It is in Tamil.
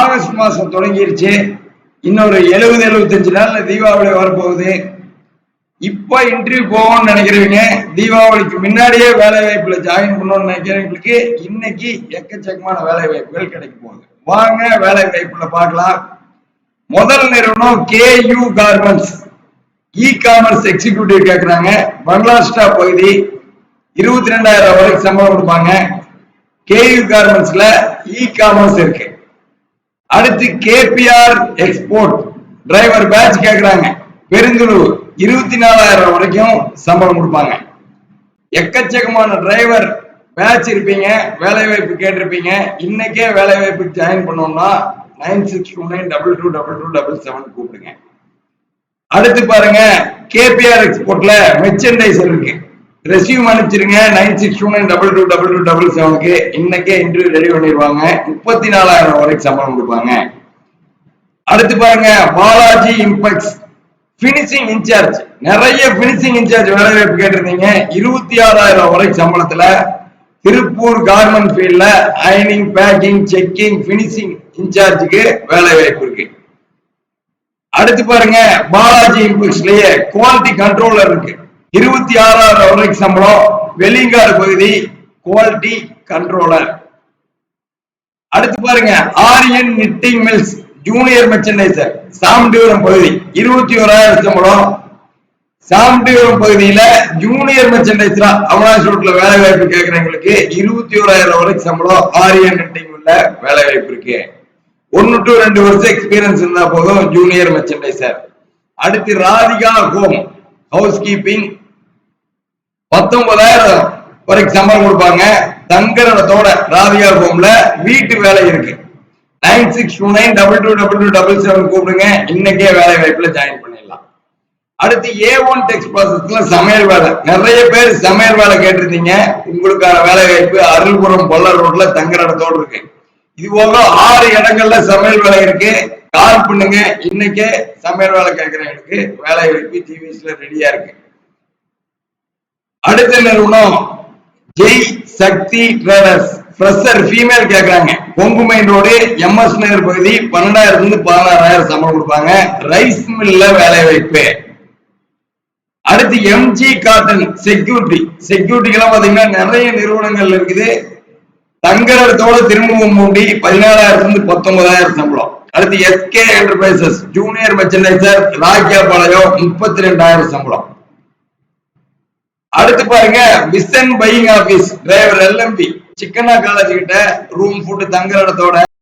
ஆகஸ்ட் மாசம் தொடங்கிருச்சு. இன்னொரு எழுபது எழுபத்தஞ்சு நாள்ல தீபாவளி வரப்போகுது. இப்ப இன்டர்வியூ போகணும்னு நினைக்கிறவங்க தீபாவளிக்கு முன்னாடியே வேலை வாய்ப்புல ஜாயின் பண்ணணும்னு நினைக்கிறவங்களுக்கு இன்னைக்கு எக்கச்சக்கமான வேலை வாய்ப்புகள் கிடைக்க போகுது. வாங்க வேலை வாய்ப்புல பார்க்கலாம். முதல் நிறுவனம் K U garments e commerce executive கேட்குறாங்க பங்களாஸ்டா பகுதி. இருபத்தி ரெண்டாயிரம் வரைக்கும் சம்பளம் கொடுப்பாங்க. கேயூ கார்மெண்ட்ஸ்ல இ காமர்ஸ் இருக்கு. அடுத்து கேபிஆர் எக்ஸ்போர்ட் டிரைவர் பேட்ச் கேக்குறாங்க. பெருந்துளூர் இருபத்தி நாலாயிரம் வரைக்கும் சம்பளம் கொடுப்பாங்க. எக்கச்சக்கமான டிரைவர் பேட்ச் இருப்பீங்க வேலை வாய்ப்பு கேட்டிருப்பீங்க. இன்னைக்கே வேலை வாய்ப்பு ஜாயின் பண்ணோம்னா nine six two nine double two double two double seven கூப்பிடுங்க. அடுத்து பாருங்க கேபிஆர் எக்ஸ்போர்ட்ல மெர்ச்சன்டைசர் இருக்கு. Resume அனுப்பிச்சிருங்க. Nine six two nine double two double two double செவனுக்கு இன்னைக்கே இன்டர்வியூ ரெடி பண்ணிடுவாங்க. முப்பத்தி நாலாயிரம் வரைக்கும் சம்பளம் கொடுப்பாங்க. அடுத்து பாருங்க Balaji impex finishing in charge நிறைய பினிஷிங் இன்சார்ஜ் வேலை வாய்ப்பு கேட்டிருந்தீங்க. இருபத்தி ஆறாயிரம் வரைக்கும் சம்பளத்துல திருப்பூர் கார்மெண்ட் ஃபீல்ட்ல அயனிங் பேக்கிங் செக்கிங் பினிஷிங் இன்சார்ஜுக்கு வேலை வாய்ப்பு இருக்கு. அடுத்து பாருங்க பாலாஜி இம்பெக்ஸ்லயே குவாலிட்டி கண்ட்ரோலர் இருக்கு. இருபத்தி ஆறாயிரம் வரைக்கும் சம்பளம் வெள்ளிங்காடு பகுதி குவாலிட்டி கண்ட்ரோலர் அடுத்து பாருங்க Aryan knitting mills junior merchandiser சாம்டியூரம் பகுதி இருபத்தி ஓராயிரம் சம்பளம். சாம்டியூரம் பகுதியில ஜூனியர் மெர்ச்சன்டைசரா அவனாசி ரோட்ல வேலை வாய்ப்பு கேட்கிறவங்களுக்கு இருபத்தி ஓராயிரம் வரைக்கும் சம்பளம் ஆரியன் நிட்டிங் மில்ல வேலை வாய்ப்பு இருக்கு. ஒன்னு டு ரெண்டு வருஷம் எக்ஸ்பீரியன்ஸ் இருந்தா போதும் ஜூனியர் மெர்ச்சன்டைசர் அடுத்து ராதிகா ஹோம் ஹவுஸ் கீப்பிங் பத்தொன்பதாயிரம் வரைக்கும் சம்பளம் கொடுப்பாங்க. தங்கரடத்தோட ராதிகா ஹோம்ல வீட்டு வேலை இருக்கு. Nine six two nine double two double two double seven கூப்பிடுங்க. இன்னைக்கே வேலை வாய்ப்புல ஜாயின் பண்ணிடலாம். அடுத்து ஏ ஒன் டெக்ஸ்ட் ப்ராசஸ்ல சமையல் வேலை. நிறைய பேர் சமையல் வேலை கேட்டிருந்தீங்க. உங்களுக்கான வேலை வாய்ப்பு அருள்புரம் பொல்லர் ரோட்ல தங்கரடத்தோடு இருக்கு. இது போக ஆறு இடங்கள்ல சமையல் வேலை இருக்கு. கால் பண்ணுங்க. இன்னைக்கே சமையல் வேலை கேட்கறவங்களுக்கு வேலை வாய்ப்பு டிவிஸ்ல ரெடியா இருக்கு. அடுத்த நிறுவனம் Jai Shakti traders fresher female கேட்கறாங்க Kongu main road M S Nagar பகுதி பன்னெண்டாயிரம் இருந்து பதினாறாயிரம் சம்பளம் கொடுப்பாங்க. ரைஸ் மில்ல வேலை வாய்ப்பு. அடுத்து எம்ஜி காட்டன் செக்யூரிட்டி செக்யூரிட்டிக்கெல்லாம் பாத்தீங்கன்னா நிறைய நிறுவனங்கள் இருக்குது. தங்கரத்தோட திரும்பவும் மூடி பதினாலாயிரத்துல இருந்து பத்தொன்பதாயிரம் சம்பளம். அடுத்து S K enterprises junior merchandiser Rakkiyapalayam முப்பத்தி ரெண்டாயிரம் சம்பளம். அடுத்து பாருங்க vision buying office driver L M V Chikkanna college கிட்ட ரூம் போட்டு தங்குற இடத்தோட